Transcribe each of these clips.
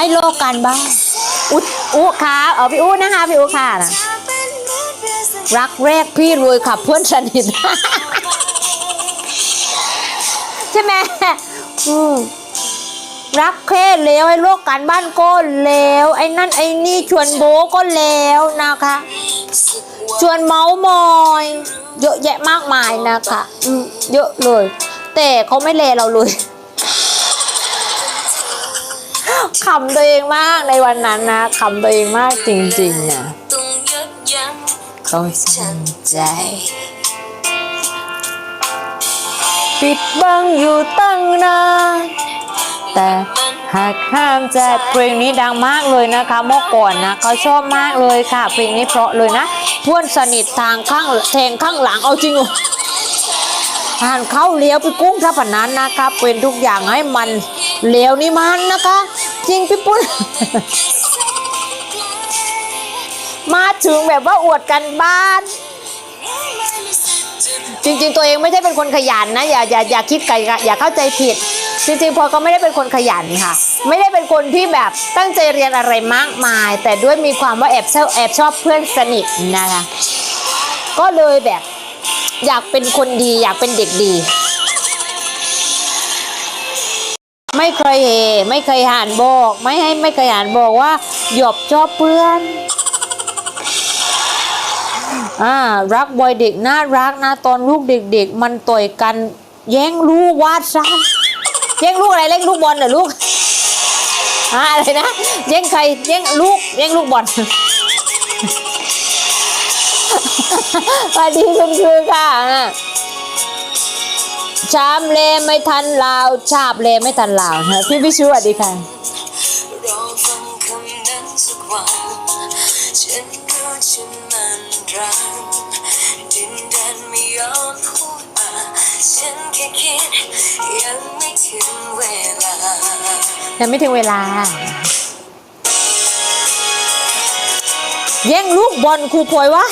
ให้โลกกันบ้าง อุอุค่ะเออพี่อุนะคะพี่อุค่ะนะรักแรกพี่รวยค่ะเพื่อนสนิทใช่ไหมอืมรักแค่เลวให้โลกกันบ้านก็เลวไอ้นั่นไอ้นี่ชวนโบก็เลวนะคะ ชวนเมาส์มอยเยอะแยะมากมายนะคะ อืมเยอะเลย แต่เขาไม่เลเราเลย ขำตัวเองมากในวันนั้นนะขำตัวเองมากจริงๆนะต้องยับยั้งเขาสั่งใจ ปิดบังอยู่ตั้งนานแต่หากห้ามใจเพลงนี้ดังมากเลยนะคะเมื่อก่อนนะเขาชอบมากเลยค่ะ เพลงนี้เพราะเลยนะเพื่อนสนิททางข้างแทงข้างหลังเอาจริงเหรออ่านเข้าเลี้ยวพี่กุ้งถ้าผันนั้นนะคะเป็นทุกอย่างให้มันเลี้ยวนี่มันนะคะ จริงพี่ปุ้น มาถึงแบบว่าอวดกันบ้าน จริง ๆ ตัวเองไม่ใช่เป็นคนขยันนะ อย่าอย่าอย่าคิดไกลอย่าเข้าใจผิด จริงๆพอยก็ไม่ได้เป็นคนขยันค่ะ ไม่ได้เป็นคนที่แบบตั้งใจเรียนอะไรมากมาย แต่ด้วยมีความว่าแอบชอบแอบชอบเพื่อนสนิทนะคะ ก็เลยแบบอยากเป็นคนดีอยากเป็นเด็กดี ไม่เคยเฮไม่เคยหานบอก ไม่ให้ไม่เคยหานบอกว่าหยอบชอบเพื่อนอ่ารักบอยเด็กน่ารักนะตอนลูกเด็ก ๆ มันต่อยกัน แย่งลูกวาดซ้ำแย่งลูกอะไรเล่นลูกบอลเหรอลูกอ่าอะไรนะแย่งใครแย่งลูกแย่งลูกบอลสวัสดีคุณครูค่ะ ชามเลไม่ทันลาว ชาบเลไม่ทันลาวนะพี่พิชูสวัสดีค่ะรอฟังคำนั้นสักวันฉันรู้ฉันมันรักดินแดนไม่ยอมพูดมาฉันแค่คิดยังไม่ถึงเวลายังไม่ถึงเวลา แย่งลูกบอลครูพลอยวะ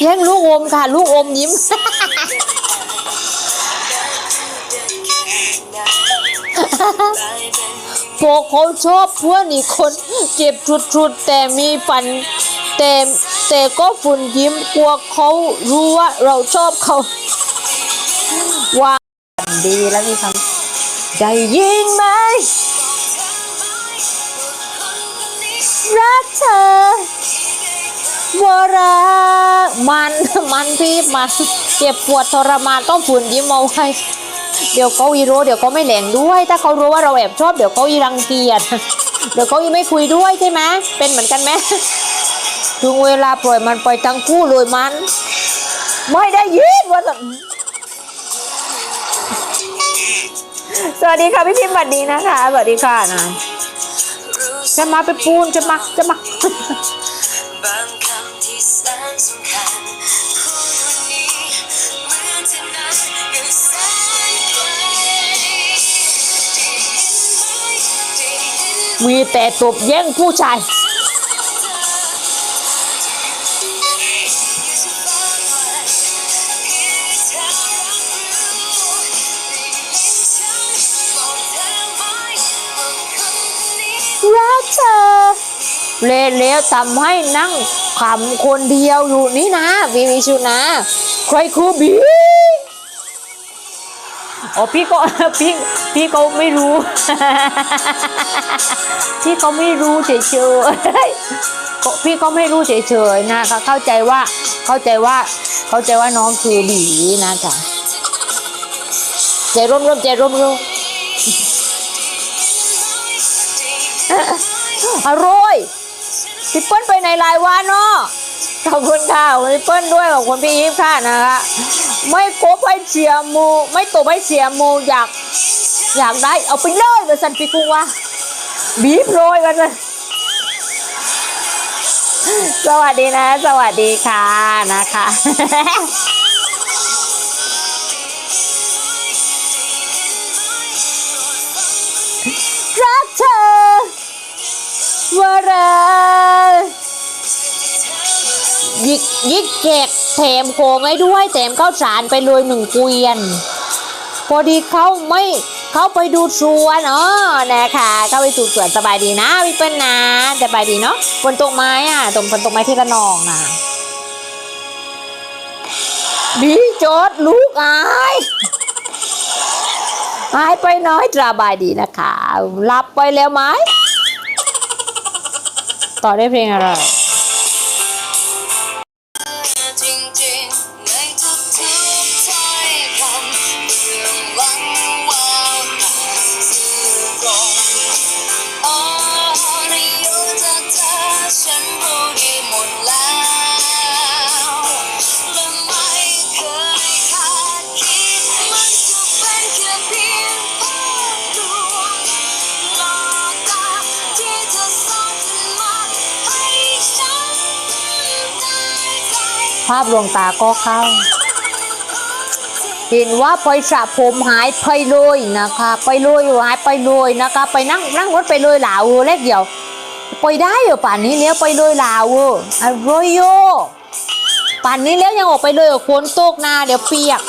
แย่งลูกอมค่ะ ลูกอมยิ้มพวกเขาชอบพื่อนอีกคน เจ็บชุดๆแต่มีฟันแต่แต่ก็ฝุ่นยิ้มกลัวเขารู้ว่าเราชอบเขาว่าดีแล้วมีคำได้ยินไหมรักเธอ ว่ารักมันมันพี่มันเจ็บปวดทรมานต้องฝืนยิ้มเอาไว้เดี๋ยวเขาอีรู้เดี๋ยวเขาไม่แหลงด้วย ถ้าเขารู้ว่าเราแอบชอบเดี๋ยวเขาอีรังเกียจเดี๋ยวเขาอีไม่คุยด้วยใช่ไหมเป็นเหมือนกันไหมถึงเวลาปล่อยมันไปทั้งคู่เลยมัน ไม่ได้ยินว่าจะสวัสดีค่ะพี่พิมพ์สวัสดีนะคะสวัสดีค่ะนะจะมาไปปูนจะมาจะมา มีแต่ตบแย่งผู้ชายรักเธอเละแล้วทำให้นั่งขำคนเดียวอยู่นี่นะวีวิชุนะ ใครคือบี อ๋อพี่ก็พี่พี่ก็ไม่รู้ พี่ก็ไม่รู้เฉยๆพี่ก็ไม่รู้เฉยๆนะคะเข้าใจว่าเข้าใจว่าเข้าใจว่าน้องคือบีนะคะใจร่มร่มใจร่มร่มอร่อยพี่เปิ้ลไปในรายวันเนาะขอบคุณค่ะขอบคุณพี่เปิ้ลด้วยขอบคุณพี่ยิปค่ะนะคะ ไม่กบให้เสียหมูไม่ตบให้เสียหมูอยากอยากได้เอาไปเลยมาสันปีกุงวะบีบโรยกันเลยสวัสดีนะ สวัสดีค่ะนะคะ รักเธอว่ารัก ยิกยิกแกกแถมโคงให้ด้วยแถมข้าวสารไปเลยหนึ่งเกวียน พอดีเขาไม่เขาไปดูสวนอ๋อนะคะเขาไปดูสวนสบายดีนะพี่เปิ้ลนะสบายดีเนาะฝนตกไม้อะตรงฝนตกไม้ที่ระนองนะดีจดลูกอายหายไปน้อยสบายดีนะคะหลับไปแล้วไหมต่อได้เพลงอะไร ภาพลวงตาก็เข้า เห็นว่าไปสระผมหายไปเลยนะคะ ไปเลยหายไปเลยนะคะ ไปนั่งนั่งรถไปเลยหลาวเล็กเดียว ไปได้เหรอป่านนี้แล้วไปเลยหลาวอร่อยโยป่านนี้แล้วยังออกไปเลยเหรอฝนตกนาเดี๋ยวเปียก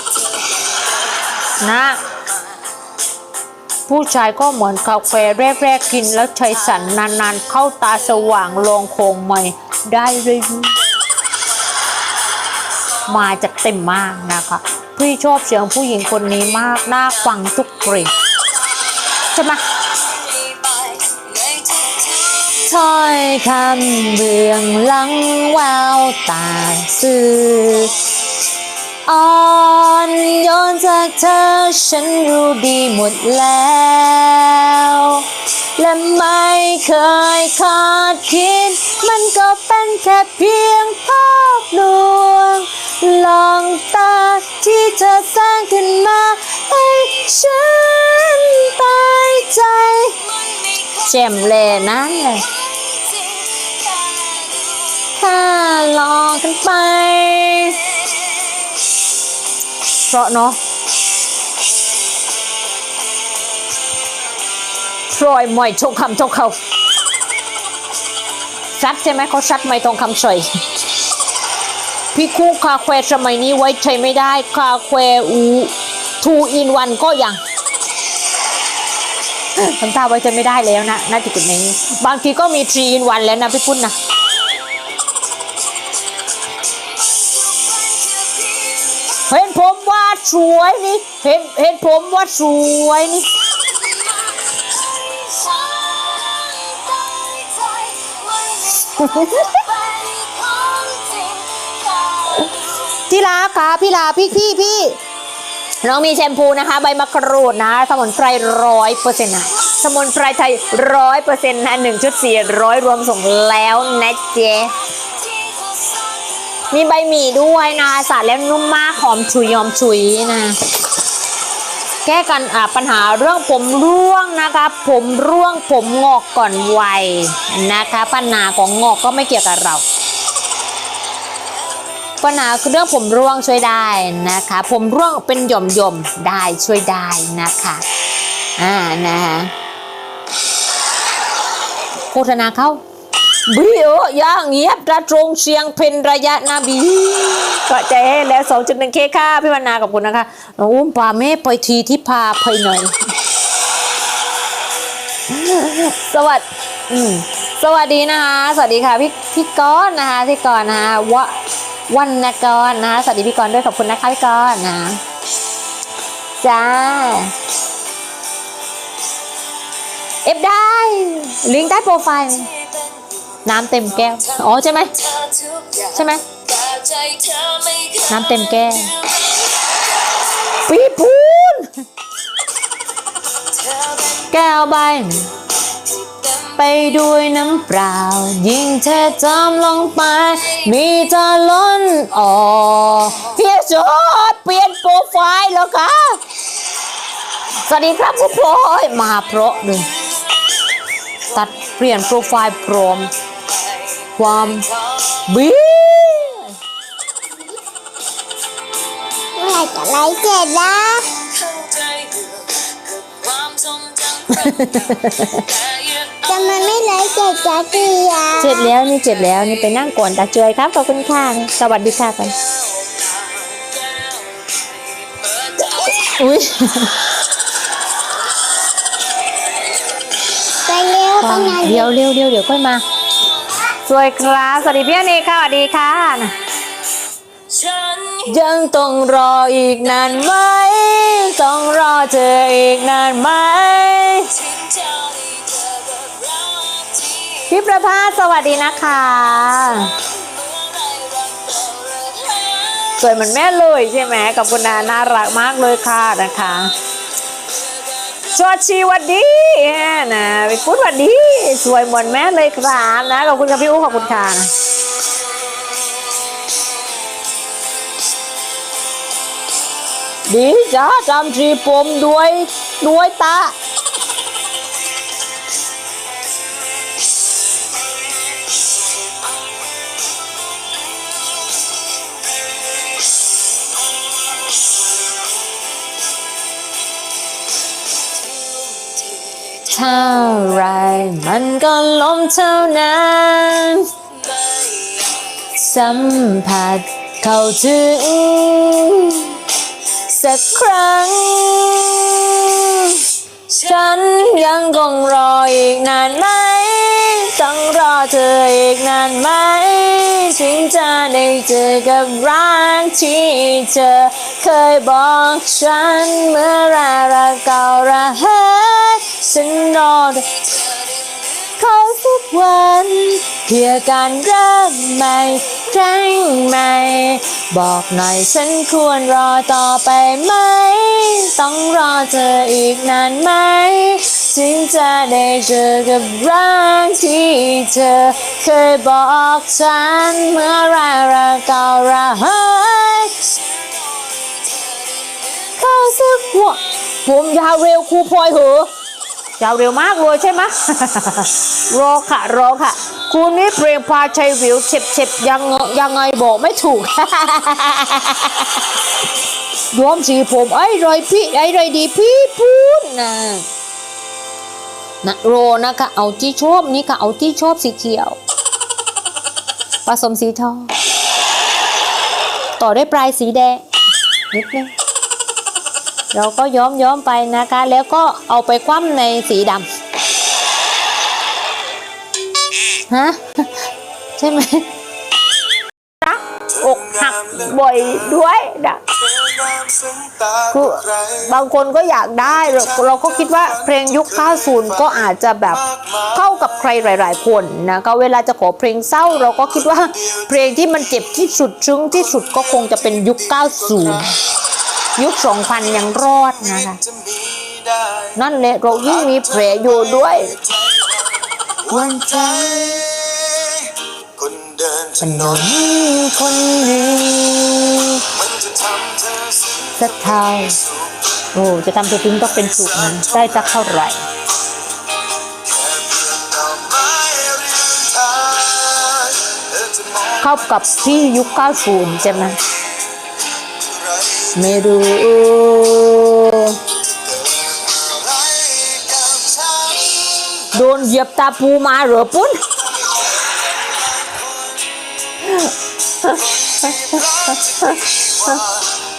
นะ ผู้ชายก็เหมือนกาแฟแรกๆกินแล้วใช้สันนานๆ เข้าตาสว่างลองคงใหม่ได้เรื่อยๆ มาจากเต็มมากนะคะ พี่ชอบเสียงผู้หญิงคนนี้มากน่าฟังทุกเพลงใช่ไหมถ้อยคำเบืองหลังแววตาสื่ออ่อนโยนจากเธอฉันรู้ดีหมดแล้ว และไม่เคยคาดคิด มันก็เป็นแค่เพียงภาพลวงลองตาที่เธอสร้างขึ้นมาให้ฉันตายใจแจ่มเลยนั่นเลยถ้าลองกันไป เพราะเนาะ พลอยมวยชงคำชงเขาชัดใช่ไหมเขาชัดไม่ตรงคำสวยพี่คู่คาเควสมัยนี้ไว้ใช้ไม่ได้คาเควอูทูอินวันก็ยังทำท่าไว้ใช้ไม่ได้แล้วนะน่าจะจุดนี้ บางทีก็มีทรีอินวันแล้วนะพี่ปุ้นนะเห็นผมว่าสวยนี่ เห็นเห็นผมว่าสวยนี่ ที่รักค่ะพี่ลาพี่พี่พี่น้องมีแชมพูนะคะ ใบมะกรูดนะ สมุนไพรร้อยเปอร์เซ็นต์นะสมุนไพรไทยร้อยเปอร์เซ็นต์นะหนึ่งชุดสี่ร้อยรวมส่งแล้วนะเจ๊มีใบหมี่ด้วยนะสาดแล้วนุ่มมากหอมฉุยหอมฉุยนะ แก้กันปัญหาเรื่องผมร่วงนะคะ ผมร่วงผมงอกก่อนวัยนะคะ ปัญหาของงอกก็ไม่เกี่ยวกับเราปัญหาคือเรื่องผมร่วงช่วยได้นะคะ ผมร่วงเป็นหย่อมหย่อมได้ช่วยได้นะคะอ่านะคะโฆษณาเข้า บีเออย่าง เงียบกระตรงเชียงเพนระยะนาบีก็ใจให้แล้วสองจุดหนึ่งเคค่ะพี่วรรณาขอบคุณนะคะน้องอุ้มพาแม่ไปทีที่พาไปหน่อย สวัสดีอืมสวัสดีนะคะ สวัสดีค่ะพี่พี่ก้อนนะคะพี่ก้อนนะคะวะวันนกรนะคะสวัสดีพี่ก้อนด้วยขอบคุณนะคะพี่ก้อนนะจ้าเอฟได้ลิงก์ใต้โปรไฟล์ น้ำเต็มแก้ว อ๋อใช่ไหมใช่ไหมน้ำเต็มแก้วปีพูน แก้วใบไปด้วยน้ำเปล่า ยิ่งเธอจอมลงไป มีจะล้นออกเพียจอดเปลี่ยนโปรไฟล์แล้วคะสวัสดีครับผู้พลอยมาเพราะเลยตัดเปลี่ยนโปรไฟล์พร้อม ความบีเมื่อไหร่จะไลฟ์เสร็จนะจะมันไม่ไลฟ์เสร็จจะเกียเสร็จแล้วนี่เสร็จแล้วนี่ไปนั่งก่อนตาเจยครับขอบคุณค่ะสวัสดีค่ะกันอุ้ยไปเร็วต้องงานเดี๋ยวเร็วเดี๋ยวเดี๋ยวค่อยมา สวยครับ สวัสดีพี่อเนกค่ะสวัสดีค่ะ ยังต้องรออีกนานไหม ต้องรอเธออีกนานไหม พี่ประภาสวัสดีนะคะ สวยเหมือนแม่เลยใช่ไหมกับคุณนาน่ารักมากเลยค่ะนะคะ สวัสดีสวัสดีนะพี่พุทธวัสดี สวยเหมือนแม่เลยครับนะขอบคุณครับพี่อู้ขอบคุณค่ะนดีจ้าจำจีผมด้วยด้วยตา เท่าไรมันก็ล้มเท่านั้นสัมผัสเข้าถึง สักครั้ง ฉันยังคงรออีกนานไหม ต้องรอเธออีกนานไหม ถึงจะได้เจอกับรักที่เธอเคยบอกฉันเมื่อไรรักเก่าระหย ฉันรอเธอเขาทุกวันเพื่อการเริ่มใหม่ครั้งใหม่ บอกหน่อยฉันควรรอต่อไปไหม ต้องรอเธออีกนานไหม ถึงจะได้เจอกับรักที่เธอเคยบอกฉันเมื่อไรรักเก่าระหายเขาสักวันผมยาวเร็วครูพลอยเหรอ ยาวเร็วมากเลยใช่ไหมรอค่ะรอค่ะ คุณนี่เพลงพาชัยวิวเจ็บเจ็บๆยังยังไงบอกไม่ถูกยอมสีผมไอ้ไรพี่ไอ้ไรดีพี่พูดนะนะโรนะคะเอาที่ชอบนี่ค่ะเอาที่ชอบสีเขียว ผสมสีทอง ต่อด้วยปลายสีแดงนิดนึง เราก็ย้อมย้อมๆไปนะคะ แล้วก็เอาไปคว่ำในสีดำฮะใช่ไหมรักอกหักบ่อยด้วยนะคือบางคนก็อยากได้เราเราก็คิดว่าเพลงยุค 90 ก็อาจจะแบบเข้ากับใครหลาย ๆ คนนะก็เวลาจะขอเพลงเศร้า เราก็คิดว่าเพลงที่มันเจ็บที่สุด ซึ้งที่สุดก็คงจะเป็นยุค 90 ยุค2000ยังรอดนะคะ นั่นแหละเรายิ่งมีแผลอยู่ด้วยวันใจคนเดินถนนคนหนึ่งมันจะทำเธอซึ้งสักเท่าสุขโอ้จะทำตัวจริงต้องเป็นสุขนะได้สักเท่าไหร่แค่เพียงดอกไม้ริมทางเธอจะมองเข้ากับที่ยุค 90 ใช่ไหมอะไร ไม่รู้ โดนเหยียบตาปูมาเหรอปุ้น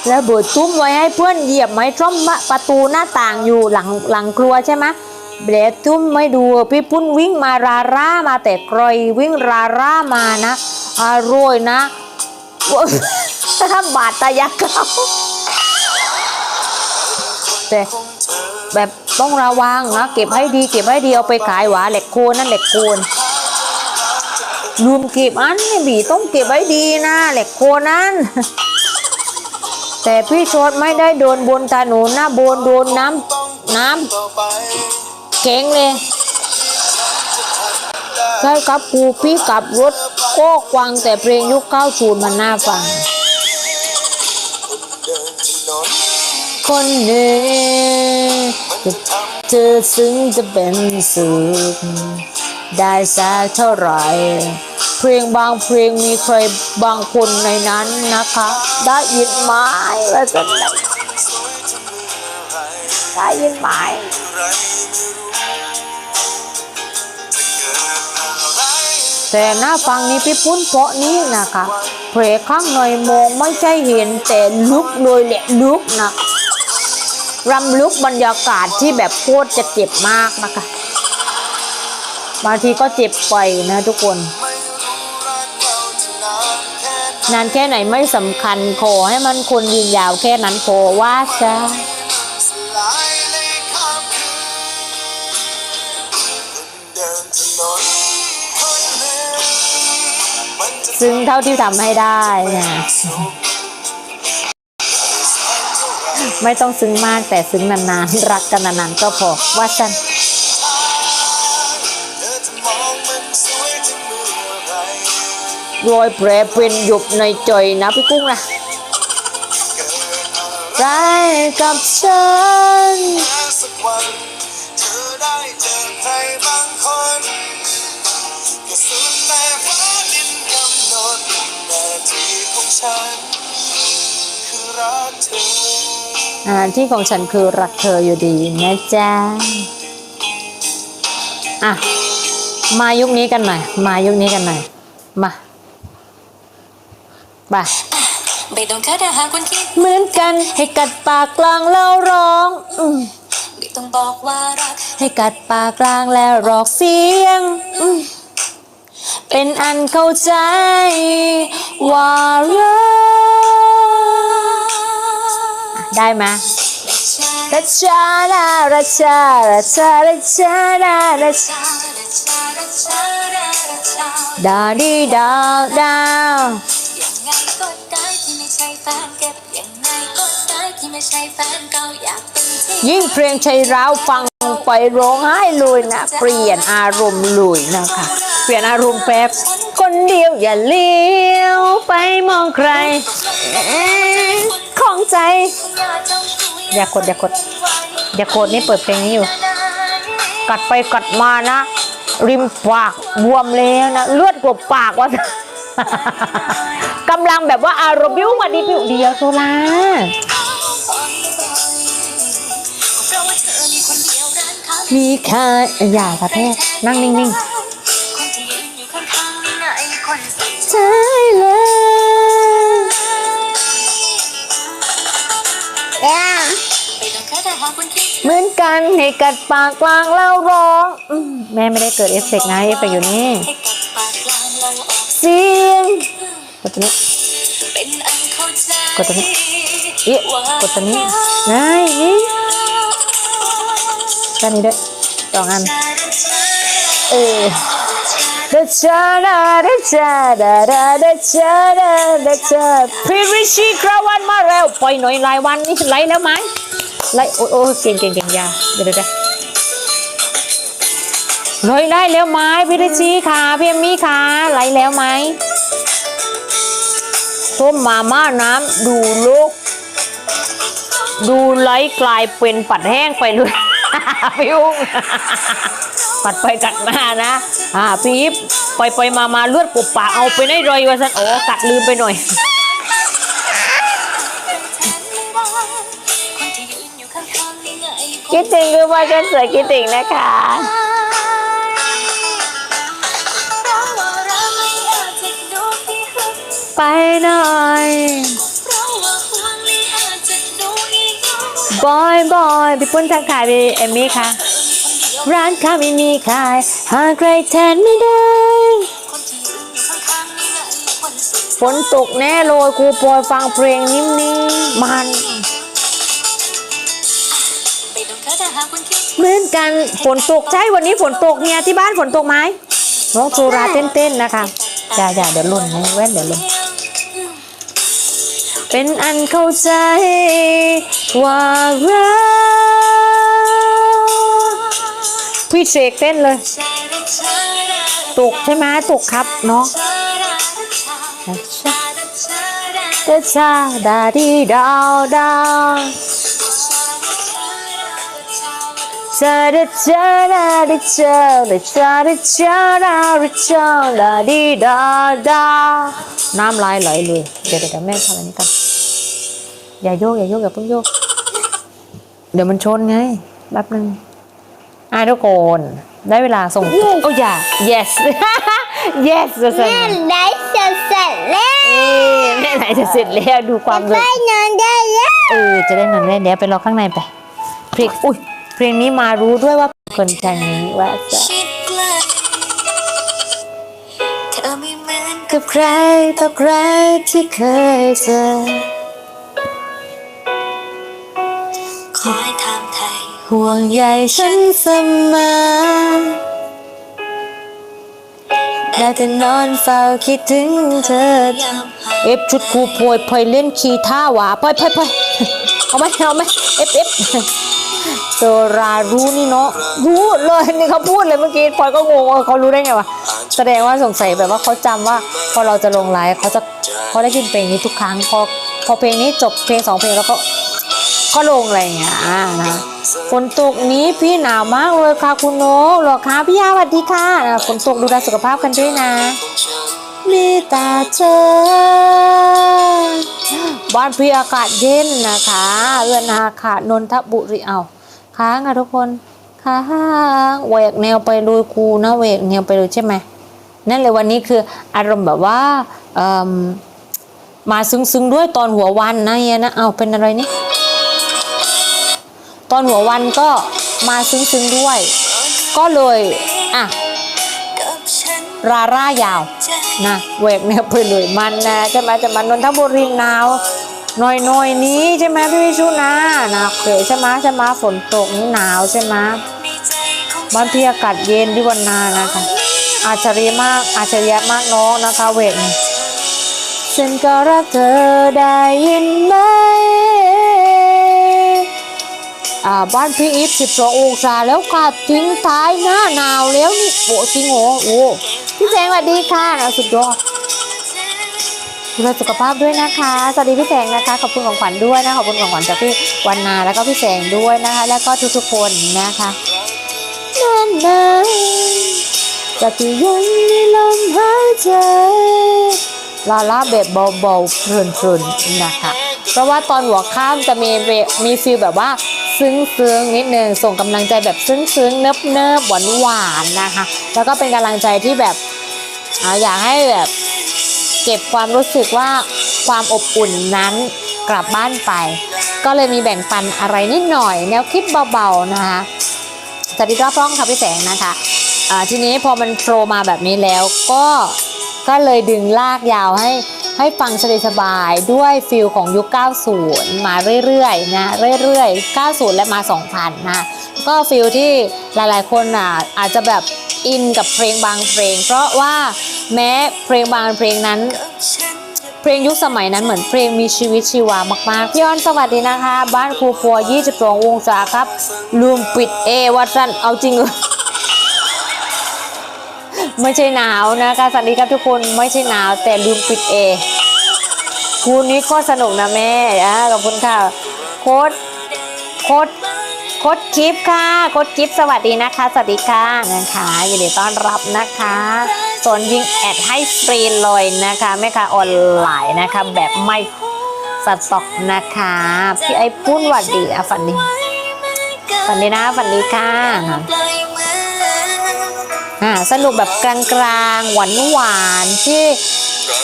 แล้วเบิดตุ้มไว้ให้เพื่อนเหยียบไหมช่อมประตูหน้าต่างอยู่หลังหลังครัวใช่ไหมเบรตุ้มไม่ดูพี่ปุ้นวิ่งมาราร่ามาแต่ไกลวิ่งราร่ามานะอร่อยนะ บาดตายาเก่าแต่แบบต้องระวังนะเก็บให้ดีเก็บให้ดีเอาไปขายหวาเหล็กโคนนั่นเหล็กโคนลืมเก็บอันนี่บีต้องเก็บไว้ดีนะเหล็กโคนนั้น แต่พี่ชดไม่ได้โดนบนถนนนะโบนโดนน้ำน้ำเก่งเลยใช่ครับครูพี่กับรถก็ฟังแต่เพลงยุค90มันน่าฟัง คนหนึ่งจะทำเธอซึ้งจะเป็นสุขได้สักเท่าไหร่ เพลงบางเพลงมีใครบางคนในนั้นนะคะ ได้ยินไหมว่าจะได้สวยจะเมื่อไหรได้ยินไหมแต่หน้าฟังนี้พี่ปุ้นเพาะนี้นะคะเพลงข้างในมองไม่ใช่เห็นแต่ลุกเลยแหละลุกนะ รำลึกบรรยากาศที่แบบโคตรจะเจ็บมากนะคะบางทีก็เจ็บไปนะทุกคน นานแค่ไหนไม่สำคัญขอให้มันคนยืนยาวแค่นั้นพอว่าซะสลายในค่ำคืนเดินถนนคนหนึ่งมันจะซึ่งเท่าที่ทำให้ได้นะ ไม่ต้องซึ้งมากแต่ซึ้งนานๆ รักกันนานๆก็พอว่าฉันเธอจะมองมันสวยถึงเมื่อไหรอยแผลเป็นหยบในใจนะพี่กุ้งนะไรได้กับฉันสักวันเธอได้เจอใครบางคนก็สุดแต่ฟ้าดินกำหนดหน้าที่ของฉัน คือรักเธอ อ่าที่ของฉันคือรักเธออยู่ดีนะจ๊ะอะมายุคนี้กันหน่อย มายุคนี้กันหน่อย มาไปไม่ต้องคาดหากคุณคิดเหมือนกัน ให้กัดปากกลางแล้วร้องอืมไม่ต้องบอกว่ารัก ให้กัดปากกลางแล้วรอกเสียงอืมเป็นอันเข้าใจ ว่ารัก ได้ไหมรัชาดารัชารัชารัชาดารัชาดาดีดาวดาวยังไงก็ได้ที่ไม่ใช่แฟนเก็บยังไงก็ได้ที่ไม่ใช่แฟนเก่าอยากเป็นที่ยิ่งเพลงชัยร้าวฟัง ไปร้องไห้เลยนะ เปลี่ยนอารมณ์เลยนะคะ เปลี่ยนอารมณ์แป๊บ คนเดียวอย่าเลี้ยวไปมองใครของใจ อย่ากดอย่ากด อย่ากดนี่เปิดเพลงนี้อยู่ กัดไปกัดมานะ ริมปากบวมแล้วนะ เลือดกลบปากว่ากำลังแบบว่าอารมณ์บิ้วมาดีบิ้วเดียวโซลา มีใค่าอย่ากระแทกนั่งนิ่งๆใช่เลยย่าไม่ต้องคาดหากคุณคิดเหมือนกันให้กัดปากกลางแล้วร้องแม่ไม่ได้เกิดเอฟเฟกต์นะเอฟเฟกต์อยู่นี่เสียงกดตัวนี้กดตรงนี้เอ๊ะกดตัวนี้นายนี่ แค่นี้ด้วยสองอัน เออเดชาดาเดชาดาดาเดชาดาเดชาพี่ริชีคราวันมาแล้วปล่อยหน่อยรายวันนี่ไลแล้วไหมไลโอ้โอ้เก่งเก่งเก่งยาเดี๋ยวเดี๋ยวเลยไลได้แล้วไหมพี่ริชีค่ะพี่เอมมี่ค่ะไลแล้วไหมต้มมาม่าน้ำดูโลก ดูไลกลายเป็นปัดแห้งไปเลย พี่อุ้งปัดไปกัดมานะ อ่าพี่อีฟไปไปมามาเลือดกบปากเอาไปได้รอยวะสันโอ้กัดลืมไปหน่อยคนที่ยืนอยู่ข้างๆนี่ไงคิดถึงคือว่ากันสวยคิดถึงนะคะเพราะว่าเราไม่อาจจะดูที่หึงไปหน่อย บอยบอยพี่ปุ้นทักทายพี่เอมมี่ค่ะ ร้านค้าไม่มีขาย หาใครแทนไม่ได้ฝนตกแน่เลยครูปอยฟังเพลงนิ่มๆมันไปต้องคาดหากคุณคิดเหมือนกันฝนตกใช่วันนี้ฝนตกเนี่ยที่บ้านฝนตกไหมน้องโซราเต้นๆนะคะอย่าอย่าเดี๋ยวหล่นนะแว่นเดี๋ยวหล่น เป็นอันเข้าใจ ว่ารักพี่เสกเต้นเลย ตกใช่ไหมตกครับเนาะเดชาดาดีดาวดาวชาดาชาดาดิชาดาชาดาชาดาดิชาดาดีดาดาน้ำลายไหลเลย เดี๋ยวเดี๋ยวแม่ทำอันนี้กัน อย่าโยกอย่าโยกอย่าเพิ่งโยก เดี๋ยวมันชนไงแป๊บนึงอะทุกคนได้เวลาส่งโอ้ยอย่า yes yes จะสั่นแม่ได้เสร็จเสร็จแล้วเอ๊ะแม่ไหนจะเสร็จแล้วดูความไปนอนได้แล้วเออจะได้นอนได้เดี๋ยวไปรอข้างในไปเพลงอุ้ยเพลงนี้มารู้ด้วยว่าคนทางนี้ว่าจะชิดใกล้เธอไม่เหมือนกับใครต่อใครที่เคยเจอ ห่วงใยฉันเสมอได้แต่นอนเฝ้าคิดถึงเธอ เอฟชุดครูโพยพลอยเล่นคีย์ท่าหวาพลอยพลอยพอยเอาไหมเอาไหมเอฟเอฟโซรารู้นี่เนาะรู้เลยนี่เขาพูดเลยเมื่อกี้พลอยก็งงว่าเขารู้ได้ไงวะแสดงว่าสงสัยแบบว่าเขาจำว่า พอเราจะลงไลฟ์เขาจะเขาได้ยินเพลงนี้ทุกครั้งพอพอเพลงนี้จบเพลงสองเพลงแล้วก็ก็ลงอะไรอย่างเงี้ยอ่านะ ฝนตกนี้พี่หนาวมากเลยค่ะคุณโนกหรอคะพี่ยาสวัสดีค่ะฝนตกดูแลสุขภาพกันด้วยนะมีตาเธอบ้านพี่อากาศเย็นนะคะ เอื้อนาค่ะนนทบุรีเอาค้างค่ะทุกคนค้างแหวกแนวไปเลยคูนะแหวกแนวไปเลยใช่ไหมนั่นเลยวันนี้คืออารมณ์แบบว่าเออมมาซึ้งๆด้วยตอนหัววันนะเฮียนะเอาเป็นอะไรนี่ ตอนหัววันก็มาซึ้งๆด้วย ก็เลยอะราร่ายาวนะแหวกแนวไปเลยมันนะใช่ไหมจะมานนทบุรีหนาวหน่อยหน่อยนี้ใช่ไหมพี่วิชุนะนะโอเคใช่ไหมใช่ไหมฝนตกนี่หนาวใช่ไหมบ้านพี่อากาศเย็นที่วันนานะคะอาจารย์มากอาจารย์มากน้องนะคะเวกเนี่ยฉันก็รักเธอได้ยินไหม บ้านพี่อีฟ12ององศาแล้วค่ะทิ้งท้ายหน้าหนาวแล้วนี่โอ้จริงเหรอโอ้พี่แสงสวัสดีค่ะนะสุดยอดดูแลสุขภาพด้วยนะคะ สวัสดีพี่แสงนะคะ ขอบคุณของขวัญด้วยนะ ขอบคุณของขวัญจากพี่วันนาแล้วก็พี่แสงด้วยนะคะ แล้วก็ทุกๆคนนะคะนานนานๆจะที่ยังมีลมหายใจลาลาแบบเบาๆเพลินๆนะคะ เพราะว่าตอนหัวข้ามจะมีเวมีฟีลแบบว่า ซึ้งๆนิดนึงส่งกำลังใจแบบซึ้งๆเนิบๆหวานๆนะคะ แล้วก็เป็นกำลังใจที่แบบออยากให้แบบเก็บความรู้สึกว่าความอบอุ่นนั้นกลับบ้านไป ก็เลยมีแบ่งปันอะไรนิดหน่อย แนวคิดเบาๆนะคะสวัสดีรอบร้องค่ะพี่แสงนะคะทีนี้พอมันโผล่มาแบบนี้แล้วก็ก็เลยดึงลากยาวให้ ให้ฟังสบายๆด้วยฟิลของยุค 90 มาเรื่อยๆนะเรื่อยๆ 90 และมา 2000 นะก็ฟิลที่หลายๆ คนอะอาจจะแบบอินกับเพลงบางเพลง เพราะว่าแม้เพลงบางเพลงนั้น เพลงยุคสมัยนั้นเหมือนเพลงมีชีวิตชีวามากๆพี่อ้อนสวัสดีนะคะ บ้านครูพัว22องศาครับลืมปิดเอวัดสันเอาจริงเหรอ ไม่ใช่หนาวนะคะสวัสดีครับทุกคนไม่ใช่หนาวแต่ลืมปิดเอคูนี้ก็สนุกนะแม่อะขอบคุณค่ะโค้ดโค้ดโค้ดกิฟต์ค่ะโค้ดกิฟต์สวัสดีนะคะ สวัสดีค่ะนะคะยินดีต้อนรับนะคะส่วนยิงแอดให้ฟรีเลยนะคะแม่ค้าออนไลน์นะคะแบบไม่สต็อกนะคะพี่ไอ้ปุ้นหวัดดีอะฝันดีฝันดีนะฝันดีค่ะ อ่าสนุกแบบกลางๆ หวานหวานๆที่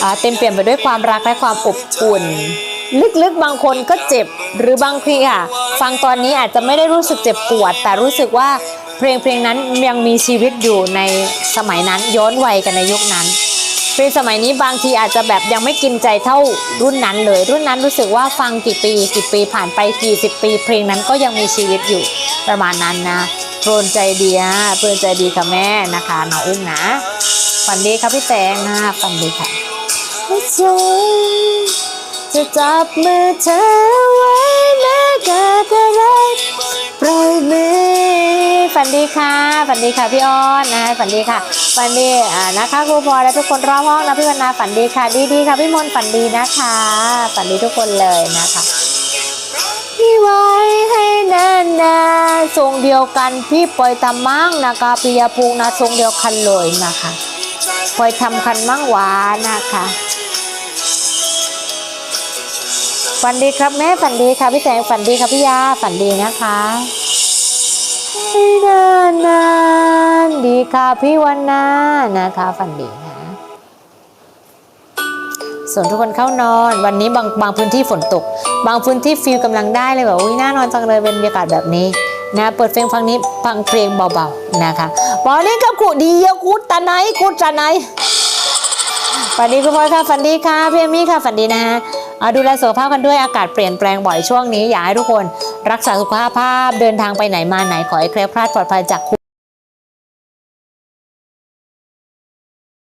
อ่าเต็มเปี่ยมไปด้วยความรักและความอบอุ่น ลึกๆบางคนก็เจ็บหรือบางทีค่ะ ฟังตอนนี้อาจจะไม่ได้รู้สึกเจ็บปวด แต่รู้สึกว่าเพลงเพลงนั้นยังมีชีวิตอยู่ในสมัยนั้นย้อนวัยกันในยุคนั้นเพลงสมัยนี้บางทีอาจจะแบบยังไม่กินใจเท่ารุ่นนั้นเลย รุ่นนั้นรู้สึกว่าฟังกี่ปีกี่ปีผ่านไปกี่สิบปี เพลงนั้นก็ยังมีชีวิตอยู่ประมาณนั้นนะ โปรนใจดีฮะโปรนใจดีค่ะแม่นะคะน้องอุ้มนะฝันดีครับพี่แตงนะฝันดีค่ะจะจับมือเธอไว้แม้เกิดอะไรปล่อยมือฝันดีค่ะฝันดีค่ะพี่อ้อนนะฝันดีค่ะฝันดีอ่านะคะครูพลอยและทุกคนรอบห้องนะพี่วรรณาฝันดีค่ะ ดีๆค่ะพี่มนต์ฝันดีนะคะ ฝันดีทุกคนเลยนะคะ พี่ไว้ให้นานนาทรงเดียวกันพี่ปล่อยทำมั่งนะคะปิยภูมินะทรงเดียวกันเลยนะคะปล่อยทำคันมั่งหวานนะคะฝันดีครับแม่ฝันดีค่ะพี่แสงฝันดีค่ะพี่ยาฝันดีนะคะให้นานนานๆดีค่ะพี่วันนานะคะฝันดีนะส่วนทุกคนเข้านอนวันนี้บางบางพื้นที่ฝนตก บางพื้นที่ฟิลกำลังได้เลยแบบอุ้ยน่านอนจังเลยเป็นบรรยากาศแบบนี้นะเปิดเพลงฟังนี้ฟังเพลงเบาๆนะคะวันนี้กับครูดีเยอะกูตาไหนกูตาไหนฝันดีคุณพ่อค่ะฝันดีค่ะพี่เอมี่ค่ะฝันดีนะฮะเอาดูแลสุขภาพกันด้วยอากาศเปลี่ยนแปลงบ่อยช่วงนี้อยากให้ทุกคน รักษาสุขภาพเดินทางไปไหนมาไหนขอให้แคล้วคลาดปลอดภัยจาก